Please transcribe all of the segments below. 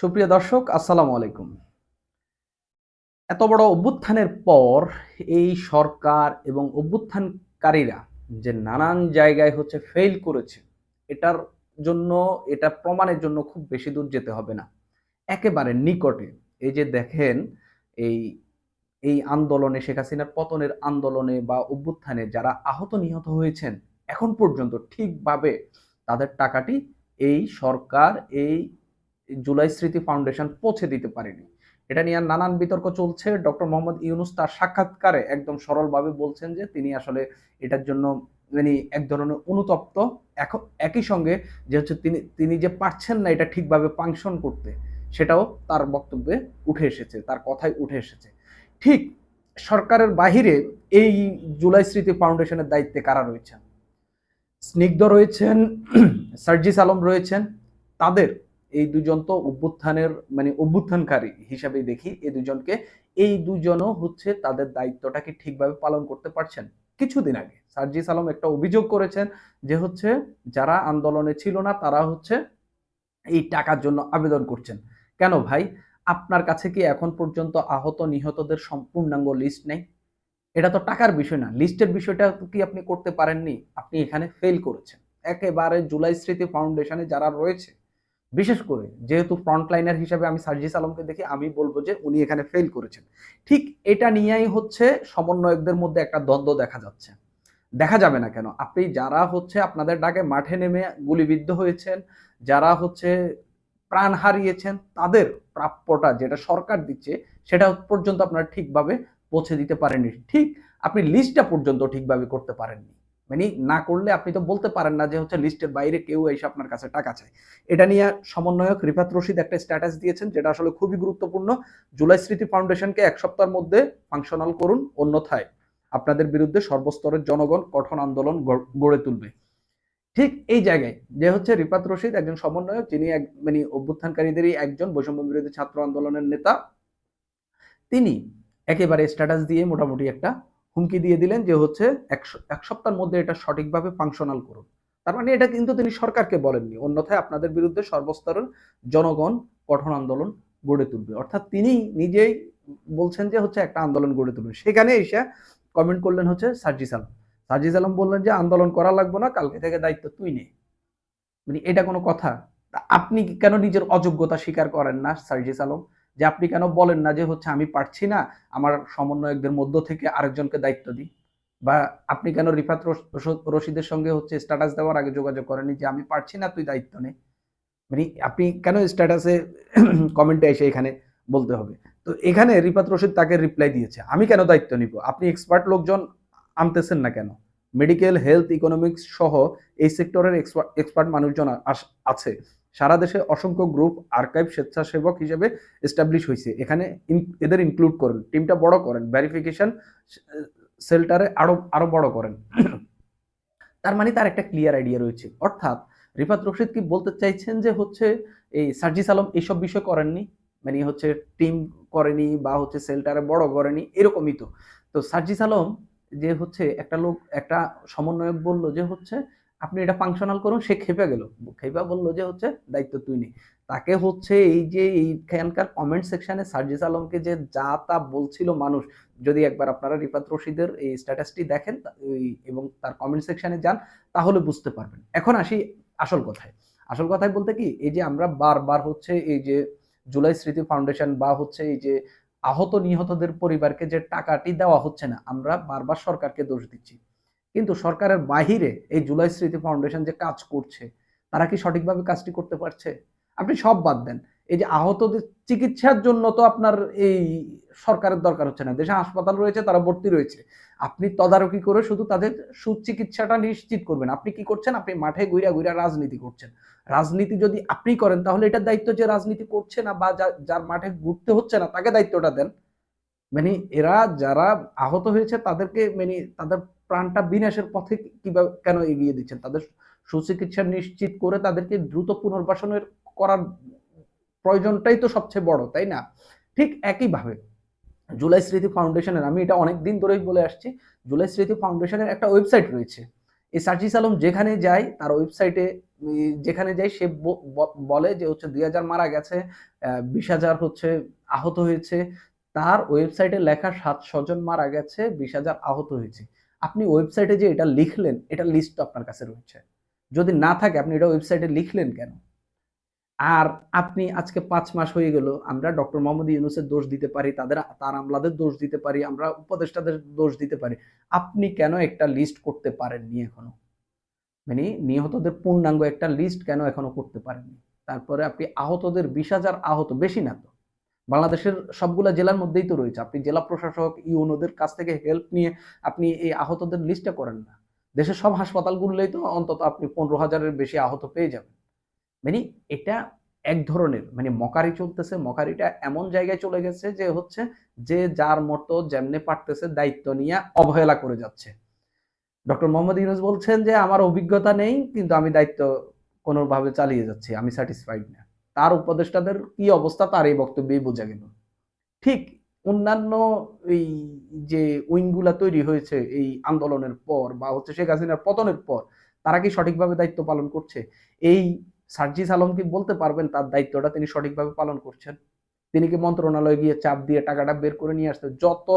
সুপ্রিয় দর্শক, আসসালামু আলাইকুম। এত বড় অভ্যুত্থানের পর এই সরকার এবং অভ্যুত্থানকারীরা যে নানান জায়গায় হচ্ছে ফেল করেছে, এটার জন্য, এটা প্রমাণের জন্য খুব বেশি দূর যেতে হবে না। একেবারে নিকটে, এই যে দেখেন, এই এই আন্দোলনে শেখ হাসিনার পতনের আন্দোলনে বা অভ্যুত্থানে যারা আহত নিহত হয়েছেন, এখন পর্যন্ত ঠিকভাবে তাদের টাকাটি এই সরকার, এই জুলাই স্মৃতি ফাউন্ডেশন পৌঁছে দিতে পারেনি। এটা নিয়ে নানান বিতর্ক চলছে। ডক্টর মোহাম্মদ ইউনুস তার সাক্ষাৎকারে একদম সরলভাবে বলছেন যে তিনি আসলে এটার জন্য মানে এক ধরনের অনুতপ্ত। এখ- একই সঙ্গে যে হচ্ছে তিনি তিনি যে পারছেন না এটা ঠিকভাবে ফাংশন করতে, সেটাও তার বক্তব্যে উঠে এসেছে, তার কথায় উঠে এসেছে। ঠিক সরকারের বাহিরে এই জুলাই স্মৃতি ফাউন্ডেশনের দায়িত্বে কারা রয়েছেন? স্নিগ্ধ রয়েছেন, সার্জিস আলম রয়েছেন। তাদের এই দুজন তো অভ্যুত্থানের মানে অভ্যুত্থানকারী হিসাবে দেখি, এই দুজনকে। এই দুজনও হচ্ছে তাদের দায়িত্বটাকে ঠিকভাবে পালন করতে পারছেন। কিছুদিন আগে সার্জিস আলম একটা অভিযোগ করেছেন যে হচ্ছে, যারা আন্দোলনে ছিল না, তারা হচ্ছে এই টাকার জন্য আবেদন করছেন। কেন ভাই? আপনার কাছে কি এখন পর্যন্ত আহত নিহতদের সম্পূর্ণাঙ্গ লিস্ট নেই? এটা তো টাকার বিষয় না। লিস্টের বিষয়টা কি আপনি করতে পারেননি? আপনি এখানে ফেল করেছেন। একেবারে জুলাই স্মৃতি ফাউন্ডেশনে যারা রয়েছে বিশেষ করে যেহেতু ফ্রন্টলাইনার হিসাবে আমি সার্জিস আলমকে দেখি, আমি বলব যে উনি এখানে ফেল করেছেন। ঠিক এটা নিয়েই হচ্ছে সমন্বয়কদের মধ্যে একটা দ্বন্দ্ব দেখা যাচ্ছে। দেখা যাবে না কেন? আপনি যারা হচ্ছে আপনাদের ডাকে মাঠে নেমে গুলিবিদ্ধ হয়েছেন, যারা হচ্ছে প্রাণ হারিয়েছেন, তাদের প্রাপ্যটা যেটা সরকার দিচ্ছে, সেটা পর্যন্ত আপনারা ঠিকভাবে পৌঁছে দিতে পারেননি। ঠিক, আপনি লিস্টটা পর্যন্ত ঠিকভাবে করতে পারেননি। মানে না করলে আপনি তো বলতে পারেন না যে হচ্ছে লিস্টের বাইরে কেউ এসে আপনার কাছে টাকা চায়। এটা নিয়ে সমন্বয়ক রিফাত রশিদ একটা স্ট্যাটাস দিয়েছেন, যেটা আসলে খুবই গুরুত্বপূর্ণ। জুলাই স্মৃতি ফাউন্ডেশনকে এক সপ্তাহের মধ্যে ফাংশনাল করুন, অন্যথায় আপনাদের বিরুদ্ধে সর্বস্তরের জনগণ কঠোর আন্দোলন গড়ে তুলবে। ঠিক এই জায়গায় যে হচ্ছে রিফাত রশিদ একজন সমন্বয়ক, যিনি এক মানে অভ্যুত্থানকারীদেরই একজন বৈষম্য বিরোধী ছাত্র আন্দোলনের নেতা, তিনি একেবারে স্ট্যাটাস দিয়ে মোটামুটি একটা হুমকি দিয়ে দিলেন যে হচ্ছে এক সপ্তাহের মধ্যে এটা সঠিকভাবে ফাংশনাল করুন। তার মানে এটা কিন্তু তিনি সরকারকে বলেননি, অন্যথায় আপনাদের বিরুদ্ধে সর্বস্তরের জনগণ কঠোর আন্দোলন গড়ে তুলবে। অর্থাৎ তিনি নিজেই বলছেন যে হচ্ছে একটা আন্দোলন গড়ে তুলবে। সেখানে এসে কমেন্ট করলেন হচ্ছে সার্জিস আলম। সার্জিস আলম বললেন যে আন্দোলন করা লাগবে না, কালকে থেকে দায়িত্ব তুই নে। মানে এটা কোনো কথা? আপনি কেন নিজের অযোগ্যতা স্বীকার করেন না সার্জিস আলম? যে আপনি কেন বলেন না যে হচ্ছে আমি পারছি না আমার সমন্বয়কদের মধ্য থেকে আরেকজনকে দায়িত্ব দিই? বা আপনি কেন রিফাত রশ- রশ- রশিদের সঙ্গে হচ্ছে স্ট্যাটাস দেওয়ার আগে যোগাযোগ করেনি যে আমি পারছি না, তুই দায়িত্ব নে? মানে আপনি কেন স্ট্যাটাসে কমেন্টে এসে এখানে বলতে হবে? তো এখানে রিফাত রশিদ তাকে রিপ্লাই দিয়েছে, আমি কেন দায়িত্ব নিব? আপনি এক্সপার্ট লোকজন আনতেছেন না কেন? মেডিকেল হেলথ ইকোনমিক্স সহ এই সেক্টরের এক্সপার্ট মানুষজন আছে। সারা দেশে অসংখ্য গ্রুপ আর্কাইভ স্বেচ্ছাসেবক হিসেবে এস্টাবলিশ হয়েছে। এখানে এদের ইনক্লুড করেন। টিমটা বড় করেন। ভেরিফিকেশন সেলটারে আরও আরও বড় করেন। তার মানে তার একটা ক্লিয়ার আইডিয়া রয়েছে। অর্থাৎ রিফাত রশিদ কি বলতে চাইছেন যে হচ্ছে এই সার্জিস আলম এইসব বিষয় করেননি? মানে হচ্ছে টিম করেনি বা হচ্ছে সেলটারে বড় করেনি? এরকমই তো। তো সার্জিস আলম যে হচ্ছে একটা লোক, একটা সমন্বয়ক বলল যে হচ্ছে আপনি এটা ফাংশনাল করুন, সে খেপে গেল। খেপে বলল যে হচ্ছে, দায়িত্ব তুই নে। তাকে হচ্ছে এই যে, এইখানকার কমেন্ট সেকশনে সার্জিস আলমকে যে যা তা বলছিল মানুষ, যদি একবার আপনারা রিফাত রশিদের এই স্ট্যাটাসটি দেখেন এবং তার কমেন্ট সেকশনে যান, তাহলে বুঝতে পারবেন। এখন আসি আসল কথায়। আসল কথায় বলতে কি, এই যে আমরা বারবার হচ্ছে এই যে জুলাই স্মৃতি ফাউন্ডেশন বা হচ্ছে এই যে আহত নিহতদের পরিবারকে যে টাকাটি দেওয়া হচ্ছে না, আমরা বারবার সরকারকে দোষ দিচ্ছি। কিন্তু সরকারের বাহিরে এই জুলাই স্মৃতি ফাউন্ডেশন যে কাজ করছে, তারা কি সঠিকভাবে কাজটি করতে পারছে? আপনি সব বাদ দেন। এই যে আহতদের চিকিৎসার জন্য তো আপনার এই সরকারের দরকার হচ্ছে না। দেশে হাসপাতাল রয়েছে, তারা ভর্তি রয়েছে। আপনি তদারকি করে শুধু তাদের সুচিকিৎসাটা নিশ্চিত করবেন। আপনি কি করছেন? আপনি মাঠে ঘুরা ঘুরা রাজনীতি করছেন। রাজনীতি যদি আপনি করেন, তাহলে এটার দায়িত্ব যে রাজনীতি করছে না বা যার মাঠে ঘুরতে হচ্ছে না, তাকে দায়িত্বটা দেন। মানে এরা যারা আহত হয়েছে তাদেরকে মানে তাদের প্রাণটা বিনাশের পথে কীভাবে কেন এগিয়ে দিচ্ছেন? তাদের সুচিকিৎসা নিশ্চিত করে তাদেরকে দ্রুত পুনর্বাসনের করার প্রয়োজনটাই তো সবচেয়ে বড়, তাই না? ঠিক একইভাবে জুলাই স্মৃতি ফাউন্ডেশনের, আমি এটা অনেক দিন ধরেই বলে আসছি, জুলাই স্মৃতি ফাউন্ডেশনের একটা ওয়েবসাইট রয়েছে। এই সার্জিস আলম যেখানে যায়, তার ওয়েবসাইটে যেখানে যায়, সে বলে যে হচ্ছে দুই হাজার মারা গেছে বিশ হাজার হচ্ছে আহত হয়েছে তার ওয়েবসাইটে লেখা সাত জন মারা গেছে, বিশ হাজার আহত হয়েছে। আপনি ওয়েবসাইটে যে এটা লিখলেন, এটা লিস্ট আপনার কাছে রয়েছে। যদি না থাকে, আপনি এটা ওয়েবসাইটে লিখলেন কেন? আর আপনি আজকে পাঁচ মাস হয়ে গেল, আমরা ডক্টর মোহাম্মদ ইউনুসের দোষ দিতে পারি, তাদের, তার আমলাদের দোষ দিতে পারি, আমরা উপদেষ্টাদের দোষ দিতে পারি। আপনি কেন একটা লিস্ট করতে পারেননি এখনও? মানে নিহতদের পূর্ণাঙ্গ একটা লিস্ট কেন এখনও করতে পারেননি? তারপরে আপনি আহতদের বিশ হাজার আহত, বেশি না তো। বাংলাদেশের সবগুলা জেলার মধ্যেই তো রয়েছে। আপনি জেলা প্রশাসক ইউনোদের কাছ থেকে হেল্প নিয়ে আপনি এই আহতদের লিস্টটা করেন না। দেশের সব হাসপাতালগুলোই তো অন্তত আপনি পনেরো হাজারের বেশি আহত পেয়ে যাবেন। মানে এটা এক ধরনের মানে মকারি চলতেছে, মকারিটা এমন জায়গায় চলে গেছে যে হচ্ছে যে যার মতো যেমনে পারতেছে দায়িত্ব নিয়ে অবহেলা করে যাচ্ছে। ডক্টর মোহাম্মদ ইউনুস বলছেন যে, আমার অভিজ্ঞতা নেই, কিন্তু আমি দায়িত্ব কোনোভাবে চালিয়ে যাচ্ছি, আমি স্যাটিসফাইড না। তার উপদেষ্টাদের কি অবস্থা তার এই বক্তব্যেই বোঝা গেল। ঠিক অন্যান্য এই যে উইংগুলা তৈরি হয়েছে এই আন্দোলনের পর বা হচ্ছে শেখ হাসিনার পতনের পর, তারা কি সঠিকভাবে দায়িত্ব পালন করছে? এই সার্জিস আলম কি বলতে পারবেন তার দায়িত্বটা তিনি সঠিকভাবে পালন করছেন? তিনি কি মন্ত্রণালয়ে গিয়ে চাপ দিয়ে টাকাটা বের করে নিয়ে আসতে যত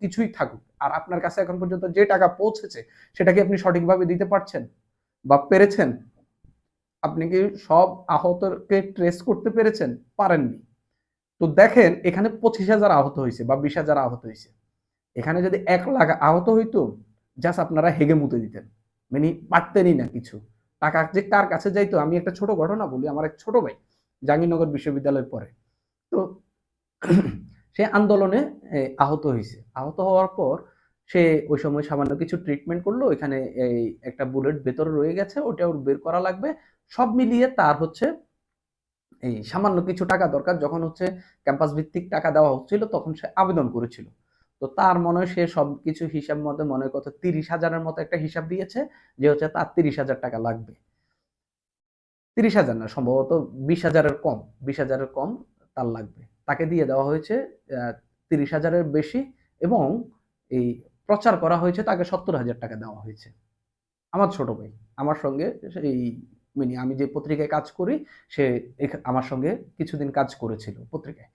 কিছুই থাকুক, আর আপনার কাছে এখন পর্যন্ত যে টাকা পৌঁছেছে, সেটা কি আপনি সঠিকভাবে দিতে পারছেন বা পেরেছেন? আপনি কি সব আহতকে ট্রেস করতে পেরেছেন? পারেননি। তো দেখেন, এখানে পঁচিশ হাজার আহত হয়েছে বা বিশ হাজার আহত হয়েছে। এখানে যদি এক লাখ আহত হইতো জাস্ট আপনারা হেগে মুতে দিতেন। মানে পারতেনই না কিছু। টাকা যে কার কাছে যাইতো, আমি একটা ছোট ঘটনা বলি, আমার এক ছোট ভাই জাহাঙ্গীরনগর বিশ্ববিদ্যালয়ে পড়ে। তো সে আন্দোলনে আহত হয়েছে। আহত হওয়ার পর সে ওই সময় সামান্য কিছু ট্রিটমেন্ট করল। এখানে এই একটা বুলেট ভেতরে রয়ে গেছে ওটা ওর বের করা লাগবে। সব মিলিয়ে তার হচ্ছে এই সামান্য কিছু টাকা দরকার। যখন হচ্ছে ক্যাম্পাস ভিত্তিক টাকা দেওয়া হচ্ছিল, তখন সে আবেদন করেছিল। তো তার মনে সে সব কিছু হিসাব মতে মনে কত তিরিশ হাজারের মতো একটা হিসাব দিয়েছে যে হচ্ছে তার তিরিশ হাজার টাকা লাগবে। তিরিশ হাজার না, সম্ভবত বিশ হাজারের কম, বিশ হাজারের কম তার লাগবে। তাকে দিয়ে দেওয়া হয়েছে তিরিশ হাজারের বেশি এবং এই প্রচার করা হয়েছে তাকে সত্তর হাজার টাকা দেওয়া হয়েছে। আমার ছোট ভাই, আমার সঙ্গে এই মানে আমি যে পত্রিকায় কাজ করি, সে আমার সঙ্গে কিছুদিন কাজ করেছিল পত্রিকায়।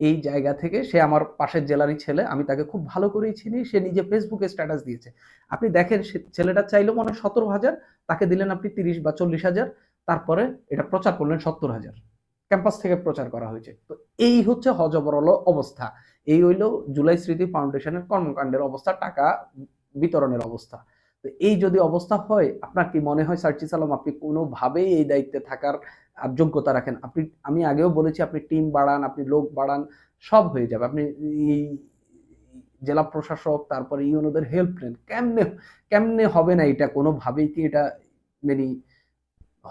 এই জায়গা থেকে সে আমার পাশের জেলারই ছেলে, আমি তাকে খুব ভালো করেই চিনি, সে নিজে ফেসবুকে স্ট্যাটাস দিয়েছে। আপনি দেখেন সে ছেলেটা চাইলো মনে সতেরো হাজার, তাকে দিলেন আপনি তিরিশ বা চল্লিশ হাজার, তারপরে এটা প্রচার করলেন সত্তর হাজার। ক্যাম্পাস থেকে প্রচার করা হয়েছে। তো এই হচ্ছে হজবরল অবস্থা। এই হইল জুলাই স্মৃতি ফাউন্ডেশনের কর্মকাণ্ডের অবস্থা, টাকা বিতরণের অবস্থা। তো এই যদি অবস্থা হয়, আপনার কি মনে হয় সার্চিস আলম আপনি কোনোভাবেই এই দায়িত্বে থাকার যোগ্যতা রাখেন? আপনি, আমি আগেও বলেছি আপনি টিম বাড়ান, আপনি লোক বাড়ান, সব হয়ে যাবে। আপনি এই জেলা প্রশাসক, তারপরে ইউনোদের হেল্প নেন, কেমনে কেমনে হবে না এটা? কোনোভাবেই কি এটা মানে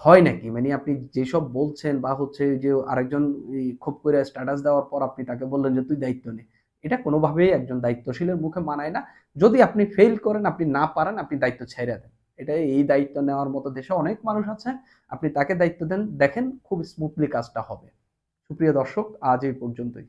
হয় নাকি? মানে আপনি যেসব বলছেন বা হচ্ছে যে আরেকজন খুব করে স্ট্যাটাস দেওয়ার পর আপনি তাকে বললেন যে তুই দায়িত্ব নে। এটা কোনোভাবেই একজন দায়িত্বশীলের মুখে মানায় না। যদি আপনি ফেল করেন, আপনি না পারেন, আপনি দায়িত্ব ছেড়ে দেন। এটা এই দায়িত্ব নেওয়ার মতো দেশে অনেক মানুষ আছে। আপনি তাকে দায়িত্ব দেন, দেখেন খুব স্মুথলি কাজটা হবে। সুপ্রিয় দর্শক, আজ এই পর্যন্তই।